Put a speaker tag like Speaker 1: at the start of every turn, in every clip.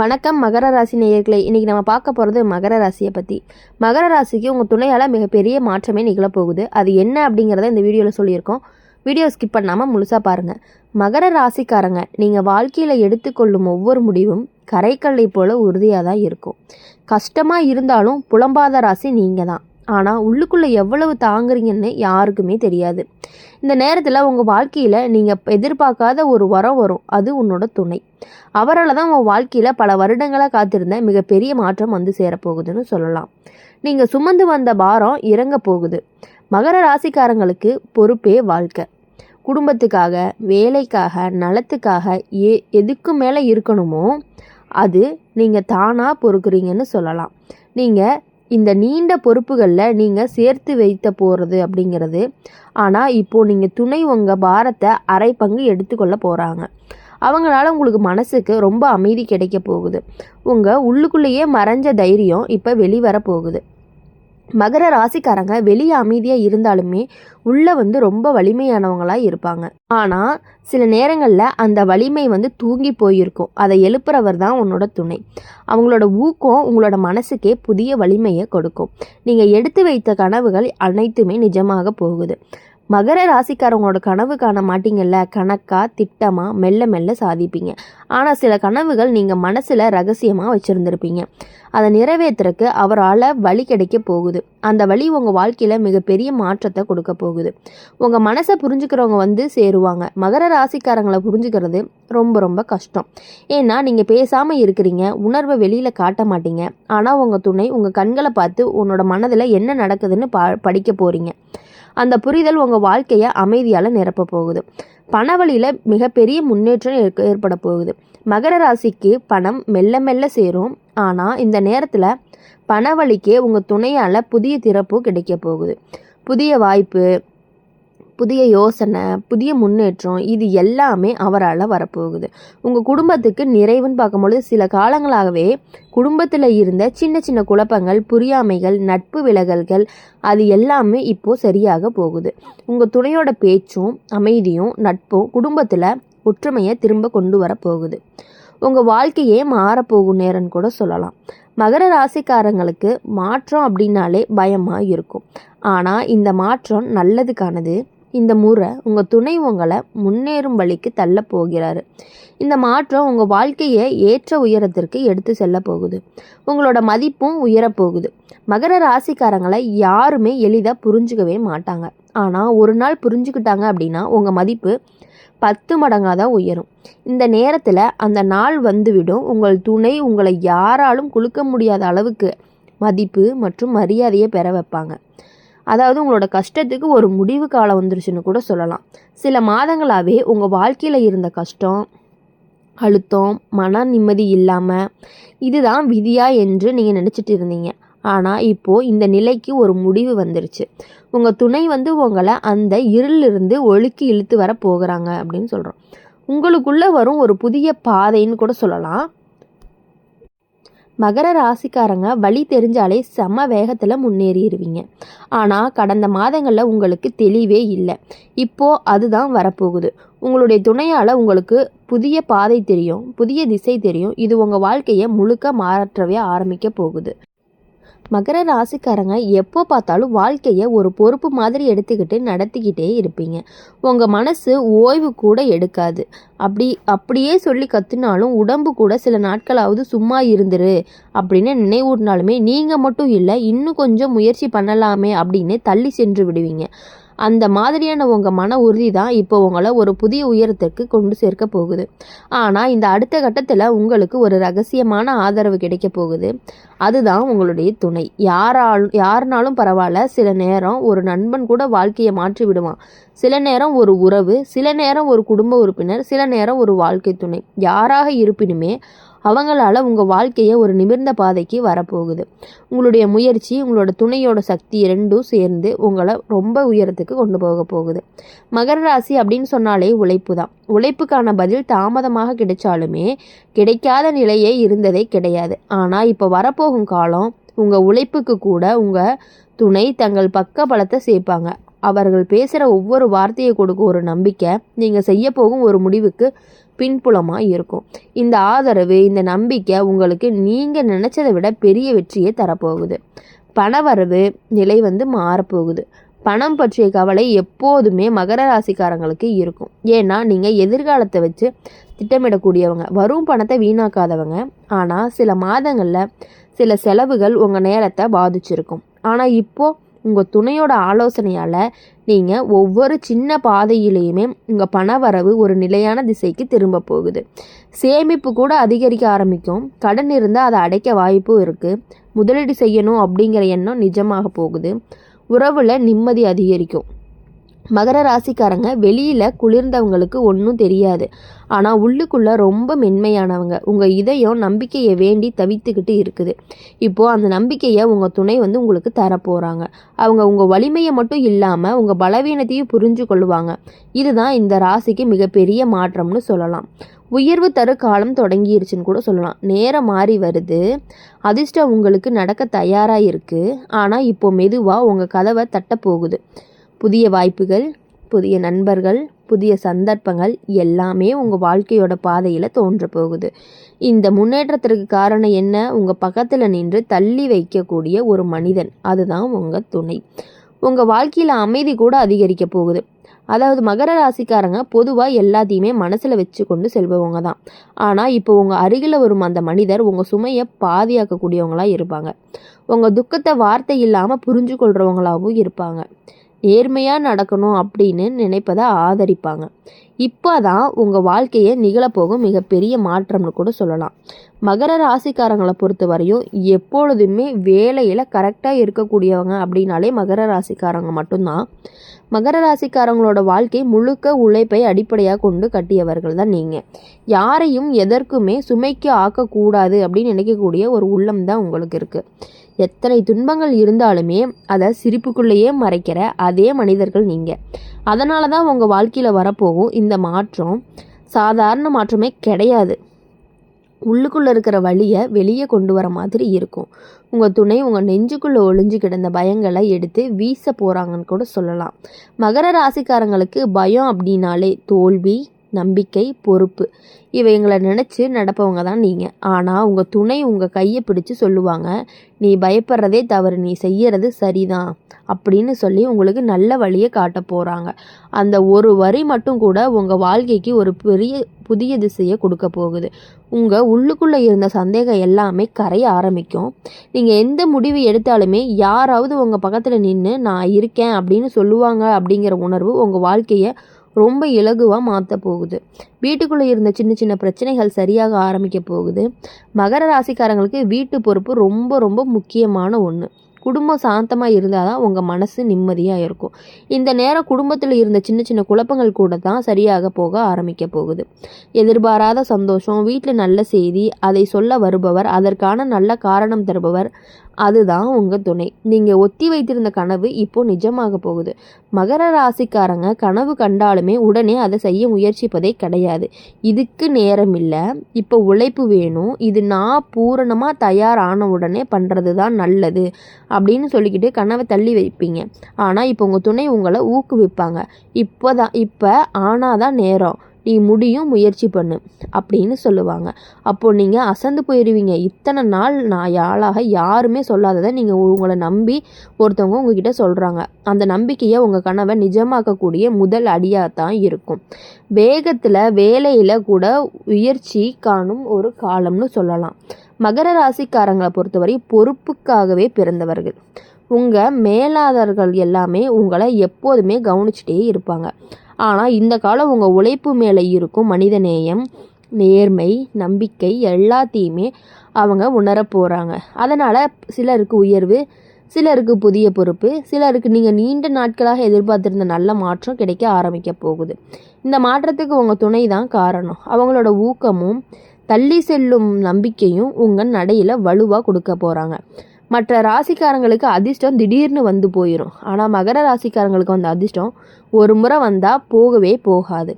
Speaker 1: வணக்கம் மகர ராசி நேயர்களே. இன்றைக்கி நம்ம பார்க்க போகிறது மகர ராசியை பற்றி மகர ராசிக்கு உங்கள் துணையால் மிகப்பெரிய மாற்றமே நிகழப்போகுது. அது என்ன அப்படிங்கிறத இந்த வீடியோவில் சொல்லியிருக்கோம். வீடியோ ஸ்கிப் பண்ணாமல் முழுசாக பாருங்கள் மகர ராசிக்காரங்க நீங்கள் வாழ்க்கையில் எடுத்துக்கொள்ளும் ஒவ்வொரு முடிவும் கரைக்கல்லை போல உறுதியாக தான் இருக்கும். கஷ்டமாக இருந்தாலும் புலம்பாத ராசி நீங்கள் தான் ஆனால் உள்ளுக்குள்ளே எவ்வளவு தாங்குறீங்கன்னு யாருக்குமே தெரியாது. இந்த நேரத்தில் உங்கள் வாழ்க்கையில் நீங்கள் எதிர்பார்க்காத ஒரு வரம் வரும். அது உன்னோட துணை. அவரால் தான் உங்கள் வாழ்க்கையில் பல வருடங்களாக காத்திருந்த மிகப்பெரிய மாற்றம் வந்து சேரப்போகுதுன்னு சொல்லலாம். நீங்கள் சுமந்து வந்த பாரம் இறங்க போகுது. மகர ராசிக்காரங்களுக்கு பொறுப்பே வாழ்க்கை. குடும்பத்துக்காக வேலைக்காக நலத்துக்காக ஏ எதுக்கு மேலே இருக்கணுமோ அது நீங்கள் தானாக பொறுக்குறீங்கன்னு சொல்லலாம். நீங்கள் இந்த நீண்ட பொறுப்புகளில் நீங்கள் சேர்த்து வைத்த போகிறது அப்படிங்கிறது. ஆனால் இப்போது நீங்கள் துணை உங்கள் பாரத்தை அரை பங்கு எடுத்துக்கொள்ள போகிறாங்க அவங்களால உங்களுக்கு மனசுக்கு ரொம்ப அமைதி கிடைக்க போகுது. உங்கள் உள்ளுக்குள்ளேயே மறைஞ்ச தைரியம் இப்போ வெளிவர போகுது. மகர ராசிக்காரங்க வெளியே அமைதியாக இருந்தாலுமே உள்ளே வந்து ரொம்ப வலிமையானவங்களாக இருப்பாங்க. ஆனால் சில நேரங்களில் அந்த வலிமை வந்து தூங்கி போயிருக்கும். அதை எழுப்புறவர் தான் உன்னோட துணை. அவங்களோட ஊக்கம் உங்களோட மனசுக்கே புதிய வலிமையை கொடுக்கும். நீங்கள் எடுத்து வைத்த கனவுகள் அனைத்துமே நிஜமாக போகுது. மகர ராசிக்காரவங்களோட கனவு காண மாட்டீங்கல்ல? கணக்கா திட்டமா? மெல்ல மெல்ல சாதிப்பீங்க. ஆனால் சில கனவுகள் நீங்கள் மனசில் ரகசியமாக வச்சுருந்துருப்பீங்க. அதை நிறைவேற்றுறக்கு அவரால் வழி கிடைக்க போகுது. அந்த வழி உங்கள் வாழ்க்கையில் மிகப்பெரிய மாற்றத்தை கொடுக்க போகுது. உங்கள் மனசை புரிஞ்சுக்கிறவங்க வந்து சேருவாங்க. மகர ராசிக்காரங்களை புரிஞ்சுக்கிறது ரொம்ப ரொம்ப கஷ்டம். ஏன்னா நீங்கள் பேசாமல் இருக்கிறீங்க. உணர்வை வெளியில் காட்ட மாட்டீங்க. ஆனால் உங்கள் துணை உங்கள் கண்களை பார்த்து உன்னோட மனதில் என்ன நடக்குதுன்னு பா படிக்க போகிறீங்க அந்த புரிதல் உங்கள் வாழ்க்கையை அமைதியால் நிரப்ப போகுது. பணவழியில் மிகப்பெரிய முன்னேற்றம் ஏற்பட போகுது. மகர ராசிக்கு பணம் மெல்ல மெல்ல சேரும். ஆனால் இந்த நேரத்தில் பணவழிக்கே உங்கள் துணையால் புதிய திறப்பு கிடைக்க போகுது. புதிய வாய்ப்பு புதிய யோசனை புதிய முன்னேற்றம் இது எல்லாமே அவரால் வரப்போகுது. உங்கள் குடும்பத்துக்கு நிறைவுன்னு பார்க்கும்பொழுது சில காலங்களாகவே குடும்பத்தில் இருந்த சின்ன சின்ன குழப்பங்கள் புரியாமைகள் நட்பு விலகல்கள் அது எல்லாமே இப்போது சரியாக போகுது. உங்கள் துணையோட பேச்சும் அமைதியும் நட்பும் குடும்பத்தில் ஒற்றுமையை திரும்ப கொண்டு வரப்போகுது. உங்கள் வாழ்க்கையே மாறப்போகும் நேரம்னு கூட சொல்லலாம். மகர ராசிக்காரங்களுக்கு மாற்றம் அப்படின்னாலே பயமாக இருக்கும். ஆனால் இந்த மாற்றம் நல்லதுக்கானது இந்த முறை உங்கள் துணை உங்களை முன்னேறும் வழிக்கு தள்ள போகிறாரு. இந்த மாற்றம் உங்கள் வாழ்க்கையை ஏற்ற உயரத்திற்கு எடுத்து செல்ல போகுது. உங்களோட மதிப்பும் உயரப்போகுது மகர ராசிக்காரங்களை யாருமே எளிதாக புரிஞ்சுக்கவே மாட்டாங்க. ஆனால் ஒரு நாள் புரிஞ்சுக்கிட்டாங்க அப்படின்னா உங்கள் மதிப்பு பத்து மடங்காக தான் உயரும். இந்த நேரத்தில் அந்த நாள் வந்துவிடும். உங்கள் துணை உங்களை யாராலும் குலுக்க முடியாத அளவுக்கு மதிப்பு மற்றும் மரியாதையை பெற வைப்பாங்க. அதாவது உங்களோட கஷ்டத்துக்கு ஒரு முடிவு காலம் வந்துருச்சுன்னு கூட சொல்லலாம். சில மாதங்களாகவே உங்கள் வாழ்க்கையில் இருந்த கஷ்டம் அழுத்தம் மன நிம்மதி இல்லாமல் இதுதான் விதியா என்று நீங்கள் நினச்சிட்டு இருந்தீங்க. ஆனால் இப்போது இந்த நிலைக்கு ஒரு முடிவு வந்துருச்சு. உங்கள் துணை வந்து உங்களை அந்த இருளிலிருந்து ஒழுக்கி இழுத்து வர போகிறாங்க அப்படின்னு சொல்கிறோம் உங்களுக்குள்ளே வரும் ஒரு புதிய பாதைன்னு கூட சொல்லலாம். மகர ராசிக்காரங்க வழி தெரிஞ்சாலே செம வேகத்தில் முன்னேறிடுவீங்க ஆனால் கடந்த மாதங்களில் உங்களுக்கு தெளிவே இல்லை. இப்போது அதுதான் வரப்போகுது. உங்களுடைய துணையால் உங்களுக்கு புதிய பாதை தெரியும் புதிய திசை தெரியும். இது உங்கள் வாழ்க்கையை முழுக்க மாற்றவே ஆரம்பிக்க போகுது. மகர ராசிக்காரங்க எப்போ பார்த்தாலும் வாழ்க்கையை ஒரு பொறுப்பு மாதிரி எடுத்துக்கிட்டு நடத்திக்கிட்டே இருப்பீங்க. உங்கள் மனசு ஓய்வு கூட எடுக்காது. அப்படி அப்படியே சொல்லி கற்றுனாலும் உடம்பு கூட சில நாட்களாவது சும்மா இருந்துரு அப்படின்னு நினைவூட்டினாலுமே நீங்கள் மட்டும் இல்லை இன்னும் கொஞ்சம் முயற்சி பண்ணலாமே அப்படின்னு தள்ளி சென்று விடுவீங்க. அந்த மாதிரியான உங்கள் மன உறுதி தான் இப்போ உங்களை ஒரு புதிய உயரத்திற்கு கொண்டு சேர்க்க போகுது. ஆனால் இந்த அடுத்த கட்டத்தில் உங்களுக்கு ஒரு ரகசியமான ஆதரவு கிடைக்க போகுது. அதுதான் உங்களுடைய துணை. யாராலும் யாருனாலும் பரவாயில்ல சில நேரம் ஒரு நண்பன் கூட வாழ்க்கையை மாற்றி விடுவான். சில நேரம் ஒரு உறவு சில நேரம் ஒரு குடும்ப உறுப்பினர் சில நேரம் ஒரு வாழ்க்கை துணை. யாராக இருப்பினுமே அவங்களால உங்கள் வாழ்க்கையை ஒரு நிமிர்ந்த பாதைக்கு வரப்போகுது. உங்களுடைய முயற்சி உங்களோட துணையோட சக்தி ரெண்டும் சேர்ந்து உங்களை ரொம்ப உயரத்துக்கு கொண்டு போக போகுது. மகர ராசி அப்படின்னு சொன்னாலே உழைப்பு தான். உழைப்புக்கான பதில் தாமதமாக கிடைச்சாலுமே கிடைக்காத நிலையே இருந்ததே கிடையாது. ஆனால் இப்போ வரப்போகும் காலம் உங்கள் உழைப்புக்கு கூட உங்கள் துணை தங்கள் பக்க பலத்தை சேர்ப்பாங்க. அவர்கள் பேசுகிற ஒவ்வொரு வார்த்தையை கொடுக்க ஒரு நம்பிக்கை நீங்கள் செய்ய போகும் ஒரு முடிவுக்கு பின்புலமாக இருக்கும். இந்த ஆதரவு இந்த நம்பிக்கை உங்களுக்கு நீங்கள் நினச்சதை விட பெரிய வெற்றியை தரப்போகுது. பணவரவு நிலை வந்து மாறப்போகுது. பணம் பற்றிய கவலை எப்போதுமே மகர ராசிக்காரங்களுக்கு இருக்கும். ஏன்னா நீங்கள் எதிர்காலத்தை வச்சு திட்டமிடக்கூடியவங்க. வரும் பணத்தை வீணாக்காதவங்க. ஆனால் சில மாதங்களில் சில செலவுகள் உங்கள் நேரத்தை பாதிச்சிருக்கும். ஆனால் இப்போது உங்கள் துணையோட ஆலோசனையால் நீங்கள் ஒவ்வொரு சின்ன பாதையிலையுமே உங்கள் பண வரவு ஒரு நிலையான திசைக்கு திரும்ப போகுது. சேமிப்பு கூட அதிகரிக்க ஆரம்பிக்கும். கடன் இருந்தால் அதை அடைக்க வாய்ப்பும் இருக்குது முதலீடு செய்யணும் அப்படிங்கிற எண்ணம் நிஜமாக போகுது. உறவில் நிம்மதி அதிகரிக்கும். மகர ராசிக்காரங்க வெளியில் குளிர்ந்தவங்களுக்கு ஒன்றும் தெரியாது. ஆனால் உள்ளுக்குள்ளே ரொம்ப மென்மையானவங்க. உங்கள் இதயம் நம்பிக்கையை வேண்டி தவித்துக்கிட்டு இருக்குது. இப்போது அந்த நம்பிக்கையை உங்கள் துணை வந்து உங்களுக்கு தரப்போகிறாங்க அவங்க உங்கள் வலிமையை மட்டும் இல்லாமல் உங்கள் பலவீனத்தையும் புரிஞ்சு கொள்ளுவாங்க. இதுதான் இந்த ராசிக்கு மிகப்பெரிய மாற்றம்னு சொல்லலாம். உயர்வு தரு காலம் தொடங்கிருச்சுன்னு கூட சொல்லலாம். நேரம் மாறி வருது. அதிர்ஷ்டம் உங்களுக்கு நடக்க தயாராக இருக்குது ஆனால் இப்போ மெதுவாக உங்கள் கதவை தட்டப்போகுது புதிய வாய்ப்புகள் புதிய நண்பர்கள் புதிய சந்தர்ப்பங்கள் எல்லாமே உங்கள் வாழ்க்கையோட பாதையில் தோன்ற போகுது. இந்த முன்னேற்றத்திற்கு காரணம் என்ன? உங்கள் பக்கத்தில் நின்று தள்ளி வைக்கக்கூடிய ஒரு மனிதன். அதுதான் உங்கள் துணை. உங்கள் வாழ்க்கையில் அமைதி கூட அதிகரிக்க போகுது. அதாவது மகர ராசிக்காரங்க பொதுவாக எல்லாத்தையுமே மனசில் வச்சு கொண்டு செல்பவங்க தான். ஆனால் இப்போ உங்கள் அருகில் வரும் அந்த மனிதர் உங்கள் சுமையை பாதியாக்கக்கூடியவங்களாக இருப்பாங்க. உங்கள் துக்கத்தை வார்த்தை இல்லாமல் புரிஞ்சு கொள்கிறவங்களாகவும் இருப்பாங்க. நேர்மையாக நடக்கணும் அப்படின்னு நினைப்பதை ஆதரிப்பாங்க. இப்போ தான் உங்கள் வாழ்க்கையை நிகழப்போகும் மிகப்பெரிய மாற்றம்னு கூட சொல்லலாம். மகர ராசிக்காரங்களை பொறுத்த வரையும் எப்பொழுதுமே வேலையில் கரெக்டாக இருக்கக்கூடியவங்க அப்படின்னாலே மகர ராசிக்காரங்க மட்டும்தான். மகர ராசிக்காரங்களோட வாழ்க்கை முழுக்க உழைப்பை அடிப்படையாக கொண்டு கட்டியவர்கள் தான் நீங்கள் யாரையும் எதற்குமே சுமைக்கு ஆக்கக்கூடாது அப்படின்னு நினைக்கக்கூடிய ஒரு உள்ளம் தான் உங்களுக்கு இருக்குது எத்தனை துன்பங்கள் இருந்தாலுமே அதை சிரிப்புக்குள்ளேயே மறைக்கிற அதே மனிதர்கள் நீங்கள் அதனால தான் உங்கள் வாழ்க்கையில் வரப்போகும் இந்த மாற்றம் சாதாரண மாற்றமே கிடையாது. உள்ளுக்குள்ளே இருக்கிற வழியை வெளியே கொண்டு வர மாதிரி இருக்கும். உங்கள் துணை உங்கள் நெஞ்சுக்குள்ளே ஒளிஞ்சு கிடந்த பயங்களை எடுத்து வீச போகிறாங்கன்னு கூட சொல்லலாம். மகர ராசிக்காரங்களுக்கு பயம் அப்படின்னாலே தோல்வி நம்பிக்கை பொறுப்பு. இவைங்களை நினச்சி நடப்பவங்க தான் நீங்கள் ஆனால் உங்கள் துணை உங்கள் கையை பிடிச்சி சொல்லுவாங்க நீ பயப்படுறதே தவறு நீ செய்யறது சரிதான் அப்படின்னு சொல்லி உங்களுக்கு நல்ல வழியை காட்ட போகிறாங்க அந்த ஒரு வரி மட்டும் கூட உங்கள் வாழ்க்கைக்கு ஒரு பெரிய புதிய திசையை கொடுக்க போகுது. உங்கள் உள்ளுக்குள்ளே இருந்த சந்தேகம் எல்லாமே கரைய ஆரம்பிக்கும். நீங்கள் எந்த முடிவு எடுத்தாலுமே யாராவது உங்கள் பக்கத்தில் நின்று நான் இருக்கேன் அப்படின்னு சொல்லுவாங்க அப்படிங்கிற உணர்வு உங்கள் வாழ்க்கையை ரொம்ப இலகுவாக மாற்ற போகுது. வீட்டுக்குள்ளே இருந்த சின்ன சின்ன பிரச்சனைகள் சரியாக ஆரம்பிக்க போகுது. மகர ராசிக்காரங்களுக்கு வீட்டு பொறுப்பு ரொம்ப ரொம்ப முக்கியமான ஒன்று குடும்பம் சாந்தமாக இருந்தால் தான் உங்கள் மனசு நிம்மதியாக இருக்கும். இந்த நேரம் குடும்பத்தில் இருந்த சின்ன சின்ன குழப்பங்கள் கூட தான் சரியாக போக ஆரம்பிக்க போகுது. எதிர்பாராத சந்தோஷம் வீட்டில் நல்ல செய்தி அதை சொல்ல வருபவர் அதற்கான நல்ல காரணம் தருபவர் அதுதான் உங்கள் துணை. நீங்கள் ஒத்தி வைத்திருந்த கனவு இப்போ நிஜமாக போகுது. மகர ராசிக்காரங்க கனவு கண்டாலுமே உடனே அதை செய்ய முயற்சிப்பதே கிடையாது. இதுக்கு நேரம் இல்லை. இப்போ உழைப்பு வேணும். இது நான் பூரணமாக தயாரான உடனே பண்ணுறது தான் நல்லது அப்படின்னு சொல்லிக்கிட்டு கனவை தள்ளி வைப்பீங்க. ஆனால் இப்போ உங்கள் துணை உங்களை ஊக்குவிப்பாங்க. இப்போ தான் இப்போ ஆனால் தான் நேரம். நீ முடியும் முயற்சி பண்ணு அப்படின்னு சொல்லுவாங்க. அப்போது நீங்கள் அசந்து போயிடுவீங்க இத்தனை நாள் நான் யாழாக யாருமே சொல்லாததை நீங்கள் உங்களை நம்பி ஒருத்தவங்க உங்ககிட்ட சொல்கிறாங்க அந்த நம்பிக்கையை உங்கள் கனவை நிஜமாக்கக்கூடிய முதல் அடியாக தான் இருக்கும். வேகத்தில் வேலையில் கூட உயர்ச்சி காணும் ஒரு காலம்னு சொல்லலாம். மகர ராசிக்காரங்களை பொறுத்தவரை பொறுப்புக்காகவே பிறந்தவர்கள். உங்கள் மேலாளர்கள் எல்லாமே உங்களை எப்போதுமே கவனிச்சிட்டே இருப்பாங்க. ஆனால் இந்த காலம் உங்கள் உழைப்பு மேலே இருக்கும் மனிதநேயம் நேர்மை நம்பிக்கை எல்லாத்தையுமே அவங்க உணர போகிறாங்க அதனால் சிலருக்கு உயர்வு சிலருக்கு புதிய பொறுப்பு சிலருக்கு நீங்கள் நீண்ட நாட்களாக எதிர்பார்த்திருந்த நல்ல மாற்றம் கிடைக்க ஆரம்பிக்க போகுது. இந்த மாற்றத்துக்கு உங்கள் துணை தான் காரணம். அவங்களோட ஊக்கமும் தள்ளி செல்லும் நம்பிக்கையும் உங்கள் நடையில் வலுவாக கொடுக்க போகிறாங்க மற்ற ராசிக்காரங்களுக்கு அதிர்ஷ்டம் திடீர்னு வந்து போயிடும் ஆனால் மகர ராசிக்காரங்களுக்கு வந்த அதிர்ஷ்டம் ஒரு முறை வந்தால் போகவே போகாது.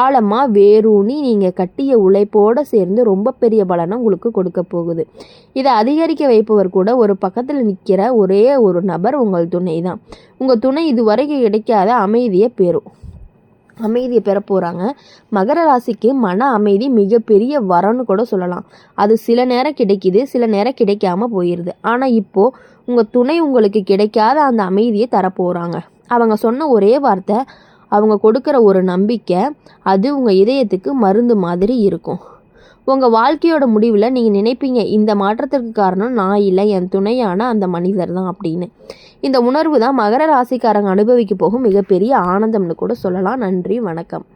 Speaker 1: ஆழமாக வேரூனி நீங்கள் கட்டிய உழைப்போடு சேர்ந்து ரொம்ப பெரிய பலனை உங்களுக்கு கொடுக்க போகுது. இதை அதிகரிக்க வைப்பவர் கூட ஒரு பக்கத்தில் நிற்கிற ஒரே ஒரு நபர் உங்கள் துணை தான். உங்கள் துணை இதுவரைக்கும் கிடைக்காத அமைதியை பெறும். அமைதியை பெற போகிறாங்க மகர ராசிக்கு மன அமைதி மிகப்பெரிய வரம்னு கூட சொல்லலாம். அது சில நேரம் கிடைக்குது சில நேரம் கிடைக்காம போயிடுது ஆனால் இப்போது உங்கள் துணை உங்களுக்கு கிடைக்காத அந்த அமைதியை தரப்போகிறாங்க அவங்க சொன்ன ஒரே வார்த்தை அவங்க கொடுக்குற ஒரு நம்பிக்கை அது உங்கள் இதயத்துக்கு மருந்து மாதிரி இருக்கும். உங்கள் வாழ்க்கையோட முடிவில் நீங்கள் நினைப்பீங்க இந்த மாற்றத்திற்கு காரணம் நான் இல்லை என் துணையான அந்த மனிதர் தான் அப்படின்னு. இந்த உணர்வு தான் மகர ராசிக்காரங்க அனுபவிக்க போகும் மிகப்பெரிய ஆனந்தம்னு கூட சொல்லலாம். நன்றி வணக்கம்.